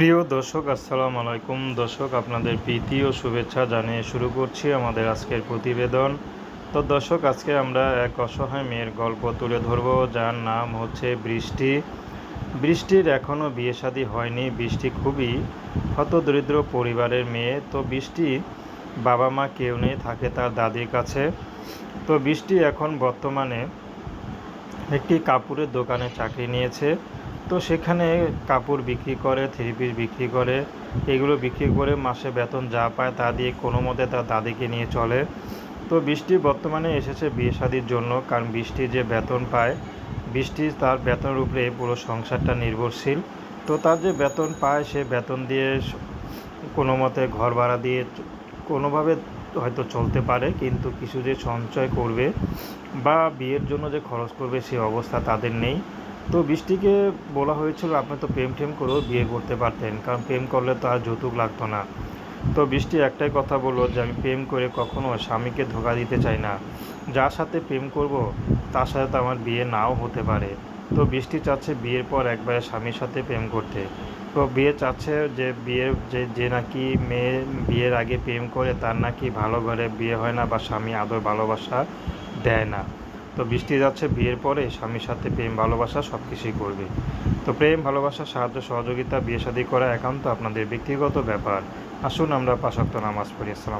প্রিয় দর্শক, আসসালামু আলাইকুম। দর্শক, আপনাদের প্রীতি ও শুভেচ্ছা জানিয়ে শুরু করছি আমাদের আজকের প্রতিবেদন। তো দর্শক, আজকে আমরা এক অসহায় মেয়ের গল্প তুলে ধরব, যার নাম হচ্ছে বৃষ্টি। বৃষ্টির এখনও বিয়ে শাদী হয়নি, বৃষ্টি খুবই হতদরিদ্র পরিবারের মেয়ে। তো বৃষ্টি বাবা মা কেউ নেই, থাকে তার দাদির কাছে। তো বৃষ্টি এখন বর্তমানে একটি কাপড়ের দোকানে চাকরি নিয়েছে। তো সেখানে কাপড় বিক্রি করে, থ্রি পিস বিক্রি করে, এগুলো বিক্রি করে মাসে বেতন যা পায় তা দিয়ে কোনো মতে তার দাদিকে নিয়ে চলে। তো বৃষ্টি বর্তমানে এসেছে বিয়ে শাদির জন্য, কারণ বৃষ্টি যে বেতন পায়, বৃষ্টি তার বেতনের উপরে পুরো সংসারটা নির্ভরশীল। তো তার যে বেতন পায়, সে বেতন দিয়ে কোনো মতে ঘর ভাড়া দিয়ে কোনোভাবে হয়তো চলতে পারে, কিন্তু কিছু যে সঞ্চয় করবে বা বিয়ের জন্য যে খরচ করবে সে অবস্থা তাদের নেই। তো বৃষ্টিকে বলা হয়েছিল, আপনি তো প্রেম টেম করেও বিয়ে করতে পারতেন, কারণ প্রেম করলে তো আর যৌতুক লাগতো না। তো বৃষ্টি একটাই কথা বলল যে, আমি প্রেম করে কখনো স্বামীকে ধোকা দিতে চাই না। যার সাথে প্রেম করব, তার সাথে তো আমার বিয়ে নাও হতে পারে। তো বৃষ্টি চাচ্ছে বিয়ের পর একবারে স্বামীর সাথে প্রেম করতে। তো বিয়ে চাচ্ছে যে, বিয়ের যে যে নাকি মেয়ে বিয়ের আগে প্রেম করে, তার নাকি ভালো ঘরে বিয়ে হয় না বা স্বামী আদর ভালোবাসা দেয় না। তো বৃষ্টি যাচ্ছে, বিয়ের পরে স্বামীর সাথে প্রেম, ভালোবাসা সব কিছুই করবে। তো প্রেম, ভালোবাসা, সাহায্য, সহযোগিতা, বিয়ে শাদী করা একান্ত আপনাদের ব্যক্তিগত ব্যাপার। আসুন আমরা পাশাক্ত নামাজ পড়ি। আসসালাম